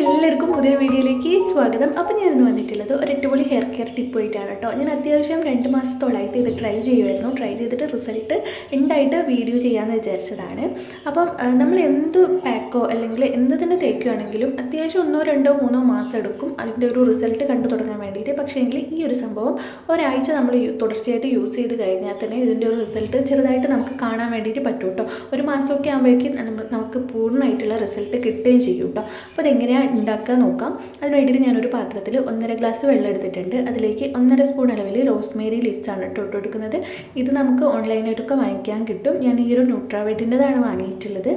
എല്ലാവർക്കും പുതിയ വീഡിയോയിലേക്ക് സ്വാഗതം. അപ്പം ഞാനിന്ന് വന്നിട്ടുള്ളത് ഒരു അടിപൊളി ഹെയർ കെയർ ടിപ്പ് ആയിട്ടാണ് കേട്ടോ. ഞാൻ അത്യാവശ്യം രണ്ട് മാസത്തോളായിട്ട് ഇത് ട്രൈ ചെയ്യുമായിരുന്നു ട്രൈ ചെയ്തിട്ട് റിസൾട്ട് ഉണ്ടായിട്ട് വീഡിയോ ചെയ്യാമെന്ന് വിചാരിച്ചതാണ്. അപ്പം നമ്മൾ എന്ത് പാക്കോ അല്ലെങ്കിൽ എന്ത് തന്നെ തേക്കുകയാണെങ്കിലും അത്യാവശ്യം ഒന്നോ രണ്ടോ മൂന്നോ മാസം എടുക്കും. അതിന്റെ ഒരു റിസൾട്ട് കണ്ടു തുടങ്ങാൻ വേണ്ടിയിട്ട്. പക്ഷേ എങ്കിൽ ഈ ഒരു സംഭവം ഒരാഴ്ച നമ്മൾ തുടർച്ചയായിട്ട് യൂസ് ചെയ്ത് കഴിഞ്ഞാൽ തന്നെ ഇതിന്റെ ഒരു റിസൾട്ട് ചെറുതായിട്ട് നമുക്ക് കാണാൻ വേണ്ടിയിട്ട് പറ്റും കേട്ടോ ഒരു മാസമൊക്കെ ആകുമ്പോഴേക്കും നമുക്ക് പൂർണമായിട്ടുള്ള റിസൾട്ട് കിട്ടുകയും ചെയ്യും കേട്ടോ. അപ്പോൾ അതെങ്ങനെയാണ് ഉണ്ടാക്കുക നോക്കാം. അതിന് വേണ്ടിയിട്ട് ഞാനൊരു പാത്രത്തിൽ ഒന്നര ഗ്ലാസ് വെള്ളം എടുത്തിട്ടുണ്ട്. അതിലേക്ക് ഒന്നര സ്പൂൺ അളവിൽ റോസ്മേരി ലീവ്സ് ആണ് ഇട്ട് കൊടുക്കുന്നത്. ഇത് നമുക്ക് ഓൺലൈനായിട്ടൊക്കെ വാങ്ങിക്കാൻ കിട്ടും. ഞാൻ ഈ ഒരു ന്യൂട്രാവേറ്റിന്റെതാണ് വാങ്ങിയിട്ടുള്ളത്.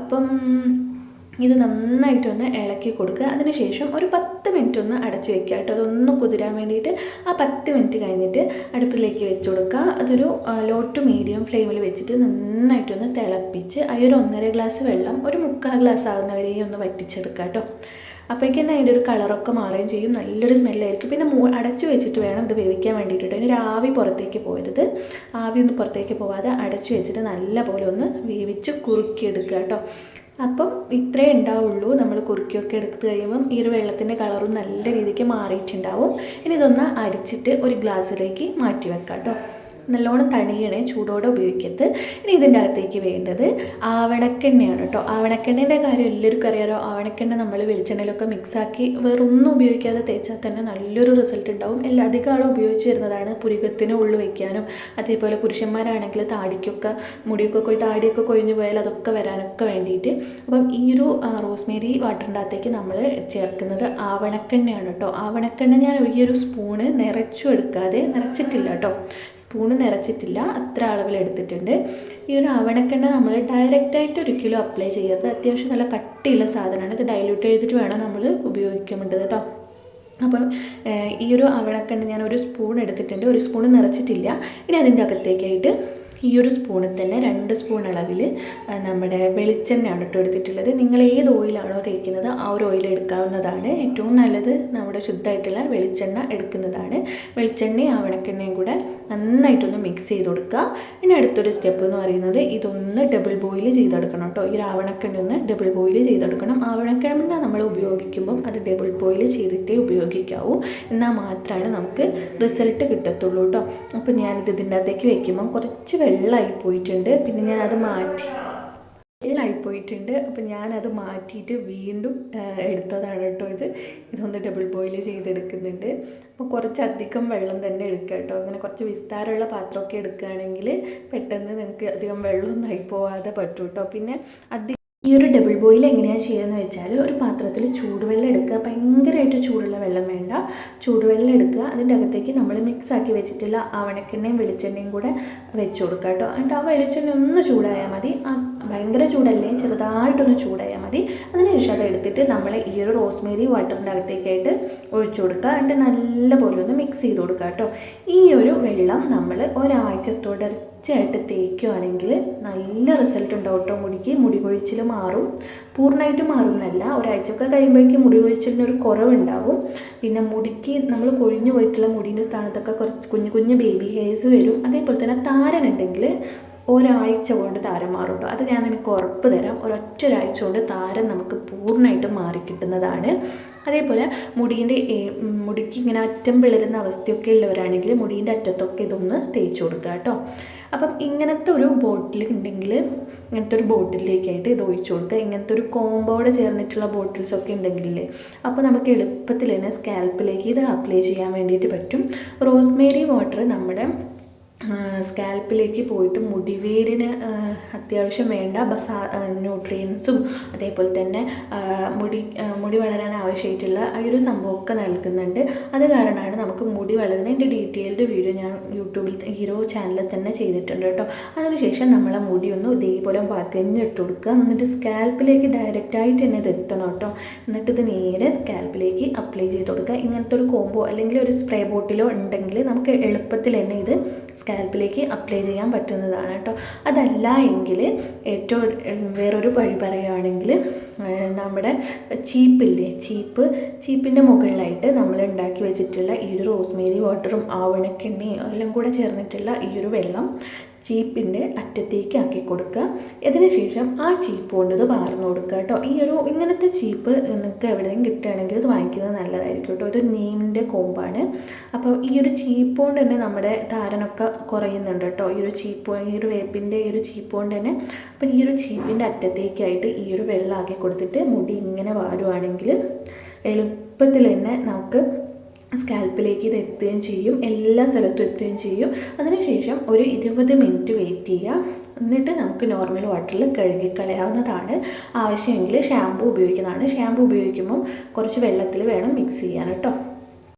അപ്പം ഇത് നന്നായിട്ടൊന്ന് ഇളക്കി കൊടുക്കുക. അതിനുശേഷം ഒരു പത്ത് മിനിറ്റ് ഒന്ന് അടച്ച് വെക്കുക കേട്ടോ. അതൊന്ന് കുതിരാൻ വേണ്ടിയിട്ട് ആ പത്ത് മിനിറ്റ് കഴിഞ്ഞിട്ട് അടുപ്പിലേക്ക് വെച്ച് കൊടുക്കുക. അതൊരു ലോ ടു മീഡിയം ഫ്ലെയിമിൽ വെച്ചിട്ട് നന്നായിട്ടൊന്ന് തിളപ്പിച്ച് അതിലൊരു ഒന്നര ഗ്ലാസ് വെള്ളം ഒരു മുക്കാൽ ഗ്ലാസ് ആകുന്നവരെയും ഒന്ന് വറ്റിച്ചെടുക്കുക കേട്ടോ. അപ്പോഴേക്കും അതിന്റെ ഒരു കളറൊക്കെ മാറുകയും ചെയ്യും. നല്ലൊരു സ്മെല്ലായിരിക്കും. പിന്നെ മൂ അടച്ചു വെച്ചിട്ട് വേണം ഇത് വേവിക്കാൻ വേണ്ടിയിട്ട് അതിന് ആവി പുറത്തേക്ക് പോയത് ആവി ഒന്ന് പുറത്തേക്ക് പോവാതെ അടച്ചു വെച്ചിട്ട് നല്ല പോലെ ഒന്ന് വേവിച്ച് കുറുക്കിയെടുക്കുക കേട്ടോ. അപ്പം ഇത്രേ ഉണ്ടാവുള്ളൂ. നമ്മൾ കുറുക്കിയൊക്കെ എടുത്ത് കഴിയുമ്പം ഈ ഒരു വെള്ളത്തിന്റെ കളറും നല്ല രീതിക്ക് മാറിയിട്ടുണ്ടാവും. ഇനി ഇതൊന്ന് അരിച്ചിട്ട് ഒരു ഗ്ലാസ്സിലേക്ക് മാറ്റി വെക്കാം കേട്ടോ. നല്ലോണം തണിയണേ ചൂടോടെ ഉപയോഗിക്കരുത്. ഇനി ഇതിന്റെ അകത്തേക്ക് വേണ്ടത് ആവണക്കെണ്ണയാണ് കേട്ടോ. ആവണക്കെണ്ണേന്റെ കാര്യം എല്ലാവർക്കും അറിയാമോ ആവണക്കെണ്ണ നമ്മൾ വെളിച്ചെണ്ണയിലൊക്കെ മിക്സാക്കി വേറൊന്നും ഉപയോഗിക്കാതെ തേച്ചാൽ തന്നെ നല്ലൊരു റിസൾട്ട് ഉണ്ടാവും. എല്ലാ അധികം ആളും ഉപയോഗിച്ച് വരുന്നതാണ് പുരികത്തിന് ഉള്ളു വയ്ക്കാനും അതേപോലെ പുരുഷന്മാരാണെങ്കിൽ താടിക്കൊക്കെ മുടിയൊക്കെ കൊയ് താടിയൊക്കെ കൊഴിഞ്ഞു പോയാൽ അതൊക്കെ വരാനൊക്കെ വേണ്ടിയിട്ട്. അപ്പം ഈ ഒരു റോസ്മേരി വാട്ടറിന്റെ അകത്തേക്ക് നമ്മൾ ചേർക്കുന്നത് ആവണക്കെണ്ണയാണ് കേട്ടോ. ആവണക്കെണ്ണ ഞാൻ ഈ ഒരു സ്പൂണ് നിറച്ചു എടുക്കാതെ നിറച്ചിട്ടില്ല കേട്ടോ. സ്പൂണ് നിറച്ചിട്ടില്ല. അത്ര അളവിൽ എടുത്തിട്ടുണ്ട്. ഈ ഒരു ആവണക്കെണ്ണ നമ്മൾ ഡയറക്റ്റായിട്ട് ഒരിക്കലും അപ്ലൈ ചെയ്യരുത്. അത്യാവശ്യം നല്ല കട്ടിയുള്ള സാധനമാണ്. ഇത് ഡൈല്യൂട്ട് ചെയ്തിട്ട് വേണം നമ്മൾ ഉപയോഗിക്കേണ്ടത് കേട്ടോ. അപ്പം ഈ ഒരു അവണക്കെണ്ണ ഞാൻ ഒരു സ്പൂൺ എടുത്തിട്ടുണ്ട്. ഒരു സ്പൂൺ നിറച്ചിട്ടില്ല. ഇനി അതിന്റെ അകത്തേക്കായിട്ട് ഈ ഒരു സ്പൂണിൽ തന്നെ രണ്ട് സ്പൂൺ അളവിൽ നമ്മുടെ വെളിച്ചെണ്ണയാണ് കേട്ടോ എടുത്തിട്ടുള്ളത്. നിങ്ങൾ ഏത് ഓയിലാണോ തേക്കുന്നത് ആ ഒരു ഓയിൽ എടുക്കാവുന്നതാണ്. ഏറ്റവും നല്ലത് നമ്മുടെ ശുദ്ധമായിട്ടുള്ള വെളിച്ചെണ്ണ എടുക്കുന്നതാണ്. വെളിച്ചെണ്ണയും ആവണക്കെണ്ണയും കൂടെ നന്നായിട്ടൊന്ന് മിക്സ് ചെയ്ത് കൊടുക്കുക. ഇനി അടുത്തൊരു സ്റ്റെപ്പ് എന്ന് പറയുന്നത് ഇതൊന്ന് ഡബിൾ ബോയിൽ ചെയ്തെടുക്കണം കേട്ടോ. ഈ ആവണക്കെണ്ണ ഒന്ന് ഡബിൾ ബോയിൽ ചെയ്തെടുക്കണം. ആവണക്കെണ്ണ നമ്മൾ ഉപയോഗിക്കുമ്പം അത് ഡബിൾ ബോയിൽ ചെയ്തിട്ടേ ഉപയോഗിക്കാവൂ. എന്നാൽ മാത്രമാണ് നമുക്ക് റിസൾട്ട് കിട്ടത്തുള്ളൂ കേട്ടോ. അപ്പോൾ ഞാനിത് ഇതിന്റെ അകത്തേക്ക് വയ്ക്കുമ്പം കുറച്ച് വെള്ളമായി പോയിട്ടുണ്ട്. പിന്നെ ഞാനത് മാറ്റി. വെള്ളമായി പോയിട്ടുണ്ട്. അപ്പം ഞാനത് മാറ്റിയിട്ട് വീണ്ടും എടുത്തതാണ് കേട്ടോ ഇത്. ഇതൊന്ന് ഡബിൾ ബോയിൽ ചെയ്തെടുക്കുന്നുണ്ട്. അപ്പോൾ കുറച്ചധികം വെള്ളം തന്നെ എടുക്കുക കേട്ടോ. അങ്ങനെ കുറച്ച് വിസ്താരമുള്ള പാത്രമൊക്കെ എടുക്കുകയാണെങ്കിൽ പെട്ടെന്ന് നിങ്ങൾക്ക് അധികം വെള്ളമൊന്നും ആയി പോവാതെ പറ്റും കേട്ടോ. പിന്നെ അധികം ഈ ഒരു ഡബിൾ ബോയിൽ എങ്ങനെയാണ് ചെയ്യുകയെന്ന് വെച്ചാൽ ഒരു പാത്രത്തിൽ ചൂടുവെള്ളം എടുക്കുക. ഭയങ്കരമായിട്ട് ചൂടുള്ള വെള്ളം വേണ്ട. ചൂടുവെള്ളം എടുക്കുക. അതിന്റെ അകത്തേക്ക് നമ്മൾ മിക്സ് ആക്കി വെച്ചിട്ടുള്ള ആവണക്കെണ്ണയും വെളിച്ചെണ്ണയും കൂടെ വെച്ച് കൊടുക്കുക കേട്ടോ. എന്നിട്ട് ആ വെളിച്ചെണ്ണ ഒന്ന് ചൂടായാൽ മതി. ഭയങ്കര ചൂടല്ലേ? ചെറുതായിട്ടൊന്ന് ചൂടായാൽ മതി. അതിനുശേഷം അത് എടുത്തിട്ട് നമ്മൾ ഈ ഒരു റോസ്മേരി വാട്ടറിന്റെ അകത്തേക്കായിട്ട് ഒഴിച്ചു കൊടുക്കുക. എന്നിട്ട് നല്ലപോലെ ഒന്ന് മിക്സ് ചെയ്ത് കൊടുക്കുക കേട്ടോ. ഈ ഒരു വെള്ളം നമ്മൾ ഒരാഴ്ച തുടർച്ചയായിട്ട് തേക്കുകയാണെങ്കിൽ നല്ല റിസൾട്ട് ഉണ്ടാവും കേട്ടോ മുടിക്ക് മുടി കൊഴിച്ചിൽ മാറും. പൂർണമായിട്ട് മാറും എന്നല്ല ഒരാഴ്ചയൊക്കെ കഴിയുമ്പോഴേക്കും മുടി കൊഴിച്ചിലിന് ഒരു കുറവുണ്ടാവും. പിന്നെ മുടിക്ക് നമ്മൾ കൊഴിഞ്ഞു പോയിട്ടുള്ള മുടീന്റെ സ്ഥാനത്തൊക്കെ കുറച്ച് കുഞ്ഞു കുഞ്ഞു ബേബി ഹെയർസ് വരും. അതേപോലെ തന്നെ താരനുണ്ടെങ്കിൽ ഒരാഴ്ച കൊണ്ട് താരം മാറും കേട്ടോ അത് ഞാൻ നിനക്ക് ഉറപ്പ് തരാം. ഒരൊറ്റ ഒരാഴ്ച കൊണ്ട് താരം നമുക്ക് പൂർണമായിട്ട് മാറിക്കിട്ടുന്നതാണ്. അതേപോലെ മുടീന്റെ മുടിക്ക് ഇങ്ങനെ അറ്റം പിളരുന്ന അവസ്ഥയൊക്കെ ഉള്ളവരാണെങ്കിൽ മുടീന്റെ അറ്റത്തൊക്കെ ഇതൊന്ന് തേച്ച് കൊടുക്കുക കേട്ടോ. അപ്പം ഇങ്ങനത്തെ ഒരു ബോട്ടിൽ ഉണ്ടെങ്കിൽ ഇങ്ങനത്തെ ഒരു ബോട്ടിലേക്കായിട്ട് ഇത് ഒഴിച്ചു കൊടുക്കുക. ഇങ്ങനത്തെ ഒരു കോമ്പോടെ ചേർന്നിട്ടുള്ള ബോട്ടിൽസ് ഒക്കെ അപ്പോൾ നമുക്ക് എളുപ്പത്തിൽ തന്നെ സ്കാൽപ്പിലേക്ക് ഇത് അപ്ലൈ ചെയ്യാൻ വേണ്ടിയിട്ട് പറ്റും. റോസ്മേരി വാട്ടർ നമ്മുടെ സ്കാൽപ്പിലേക്ക് പോയിട്ട് മുടിവേരിന് അത്യാവശ്യം വേണ്ട ബസാ ന്യൂട്രിയൻസും അതേപോലെ തന്നെ മുടി മുടി വളരാൻ ആവശ്യമായിട്ടുള്ള ആ ഒരു സംഭവമൊക്കെ നൽകുന്നുണ്ട്. അത് കാരണമാണ് നമുക്ക് മുടി വളരുന്നതിന്റെ ഡീറ്റെയിൽഡ് വീഡിയോ ഞാൻ യൂട്യൂബിൽ ഹീറോ ചാനലിൽ തന്നെ ചെയ്തിട്ടുണ്ട് കേട്ടോ. അതിനുശേഷം നമ്മളെ മുടി ഒന്ന് ഇതേപോലെ വകഞ്ഞിട്ട് കൊടുക്കുക. എന്നിട്ട് സ്കാൽപ്പിലേക്ക് ഡയറക്റ്റായിട്ട് തന്നെ ഇത് എത്തണം കേട്ടോ. എന്നിട്ട് ഇത് നേരെ സ്കാൽപ്പിലേക്ക് അപ്ലൈ ചെയ്ത് കൊടുക്കുക. ഇങ്ങനത്തെ ഒരു കോംബോ അല്ലെങ്കിൽ ഒരു സ്പ്രേ ബോട്ടിലോ ഉണ്ടെങ്കിൽ നമുക്ക് എളുപ്പത്തിൽ തന്നെ ഇത് സ്കാൽപ്പിലേക്ക് അപ്ലൈ ചെയ്യാൻ പറ്റുന്നതാണ് കേട്ടോ. അതല്ല എങ്കിൽ ഏറ്റവും വേറൊരു വഴി പറയുകയാണെങ്കിൽ നമ്മുടെ ചീപ്പില്ലേ ചീപ്പ് ചീപ്പിന്റെ മുകളിലായിട്ട് നമ്മൾ ഉണ്ടാക്കി വെച്ചിട്ടുള്ള ഈ ഒരു റോസ്മേരി വാട്ടറും ആവണക്കെണ്ണയും എല്ലാം കൂടെ ചേർന്നിട്ടുള്ള ഈ ഒരു വെള്ളം ചീപ്പിന്റെ അറ്റത്തേക്ക് ആക്കി കൊടുക്കുക. ഇതിന് ശേഷം ആ ചീപ്പ് കൊണ്ട് ഇത് വാർന്നു കൊടുക്കുക കേട്ടോ. ഈ ഒരു ഇങ്ങനത്തെ ചീപ്പ് നിങ്ങൾക്ക് എവിടെയെങ്കിലും കിട്ടുകയാണെങ്കിൽ ഇത് വാങ്ങിക്കുന്നത് നല്ലതായിരിക്കും കേട്ടോ. ഇത് നീമിന്റെ കോമ്പാണ്. അപ്പോൾ ഈ ഒരു ചീപ്പ് കൊണ്ട് തന്നെ നമ്മുടെ താരനൊക്കെ കുറയുന്നുണ്ട് കേട്ടോ. ഈ ഒരു ചീപ്പ് ഈ ഒരു വേപ്പിന്റെ ഈ ഒരു ചീപ്പ് കൊണ്ട് തന്നെ. അപ്പം ഈ ഒരു ചീപ്പിന്റെ അറ്റത്തേക്കായിട്ട് ഈ ഒരു വെള്ളമാക്കി കൊടുത്തിട്ട് മുടി ഇങ്ങനെ വാരുവാണെങ്കിൽ എളുപ്പത്തിൽ തന്നെ നമുക്ക് സ്കാൽപ്പിലേക്ക് ഇത് എത്തുകയും ചെയ്യും എല്ലാ സ്ഥലത്തും എത്തുകയും ചെയ്യും. അതിനുശേഷം ഒരു ഇരുപത് മിനിറ്റ് വെയിറ്റ് ചെയ്യുക. എന്നിട്ട് നമുക്ക് നോർമൽ വാട്ടറിൽ കഴുകിക്കളയാവുന്നതാണ് ആവശ്യമെങ്കിൽ ഷാമ്പു ഉപയോഗിക്കുന്നതാണ്. ഷാമ്പു ഉപയോഗിക്കുമ്പം കുറച്ച് വെള്ളത്തിൽ വേണം മിക്സ് ചെയ്യാൻ കേട്ടോ.